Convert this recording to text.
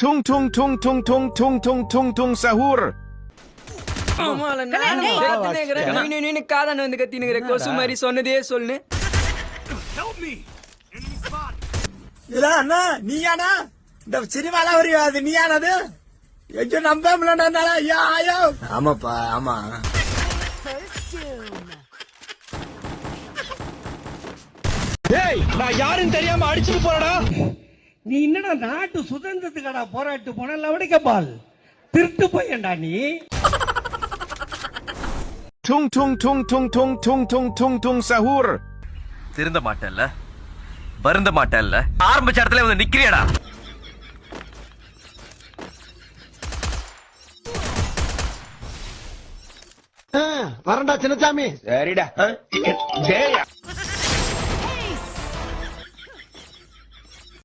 Tung tung tung tung tung tung tung tung tung sahur. காதான வந்து கத்தினுக்கிற. கொசு மாதிரி சொன்னதே சொல்லு. இதா அண்ணா நீயாண்ணா இந்த சினிமால ஒரு அது நீயானது? எஜோ நம்ப முடியல ஐயா ஐயோ. ஆமாப்பா ஆமா. ஏய் நான் யாருன்னு தெரியாம அடிச்சுட்டு போறடா நீ என்னடா நாட்டு சுதந்திரத்துக்கடா போராட்டு போன லவடிக்க பால் திருட்டு பையன்டா நீ. Tung tung tung tung tung tung tung tung tung sahur. திருந்த மாட்டேல்ல வருந்த மாட்டேல்ல ஆரம்பிச்ச இடத்துல வந்து நிக்கிறியடா. வரண்டா சின்னசாமி சரிடா.